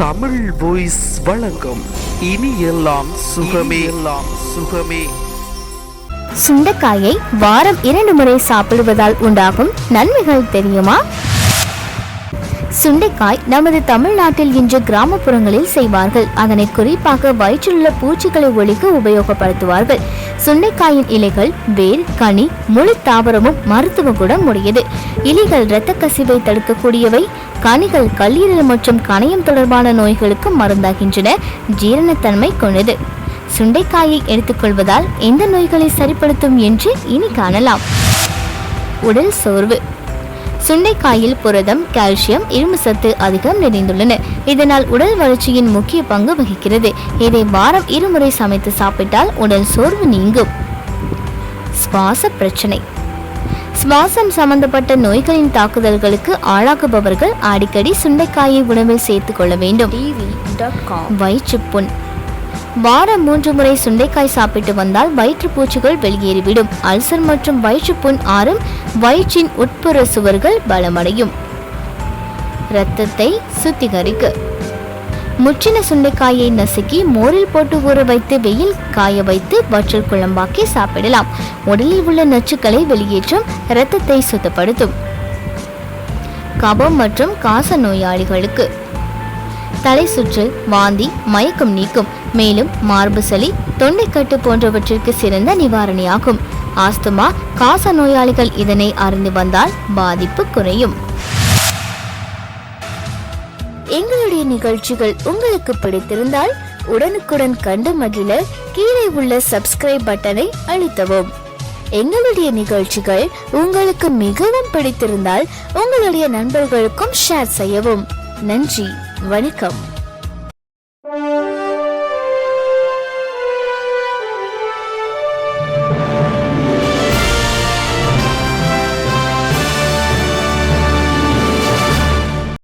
Tamil voice வழங்கும் இனி எல்லாம் சுகமே. எல்லாம் சுகமே. சுண்டைக்காயை வாரம் இரண்டு முறை சாப்பிடுவதால் உண்டாகும் நன்மைகள் தெரியுமா? சுண்டைக்காய் நமது தமிழ்நாட்டில் இன்று கிராமப்புறங்களில் செய்வார்கள். அதனை குறிப்பாக வயிற்றிலுள்ள பூச்சிகளை ஒழிக்க உபயோகப்படுத்துவார்கள். சுண்டைக்காயின் இலைகள் வேர் கனி முழு தாவரமும் மருத்துவ குணம் உடையது இலைகள் இரத்த கசிவை தடுக்கக்கூடியவை. கனிகள் கல்லீரல் மற்றும் கணையம் தொடர்பான நோய்களுக்கு மருந்தாகின்றன. ஜீரணத்தன்மை கொண்டது. சுண்டைக்காயை எடுத்துக்கொள்வதால் எந்த நோய்களை சரிப்படுத்தும் என்று இனி காணலாம். உடல் சோர்வு. சுண்டைக்காயில் புரதம் கால்சியம் இரும்பு சத்து அதிகம் நிறைந்துள்ளன. இதனால் உடல் வளர்ச்சியின் முக்கிய பங்கு வகிக்கிறது. இதை வாரம் இருமுறை சமைத்து சாப்பிட்டால் உடல் சோர்வு நீங்கும். சுவாச பிரச்சனை. சுவாசம் சம்பந்தப்பட்ட நோய்களின் தாக்குதல்களுக்கு ஆளாகுபவர்கள் அடிக்கடி சுண்டைக்காயை உணவில் சேர்த்துக் கொள்ள வேண்டும். வயிற்றுப்புண். வாரம் மூன்று முறை சுண்டைக்காய் சாப்பிட்டு வந்தால் வயிற்றுப்பூச்சிகள் வெளியேறிவிடும். அல்சர் மற்றும் வயிற்றுப்புண் ஆறும் வயிற்றின் உட்புற சுவர்கள் பலமடையும். இரத்தத்தை சுத்திகரிக்க. முற்றின சுண்டைக்காயை நசுக்கி மோரில் போட்டு ஊற வைத்து வெயில் காய வைத்து வற்றல் குழம்பாக்கி சாப்பிடலாம். உடலில் உள்ள நச்சுக்களை வெளியேற்றும் இரத்தத்தை சுத்தப்படுத்தும். கபம் மற்றும் காச நோயாளிகளுக்கு தலை சுற்றல் வாந்தி மயக்கம் நீக்கும். மேலும் மார்பு சளி தொண்டைக்கட்டு போன்றவற்றிற்கு சிறந்த நிவாரணியாகும். ஆஸ்துமா காச நோயாளிகள் இதனை அறிந்து வந்தால் பாதிப்பு குறையும். எங்களுடைய நிகழ்ச்சிகள் உங்களுக்கு பிடித்திருந்தால் உடனுக்குடன் கண்டு மகிழ கீழே உள்ள சப்ஸ்கிரைப் பட்டனை அழுத்தவும். எங்களுடைய நிகழ்ச்சிகள் உங்களுக்கு மிகவும் பிடித்திருந்தால் உங்களுடைய நண்பர்களுக்கும் ஷேர் செய்யவும். நன்றி. வணக்கம்.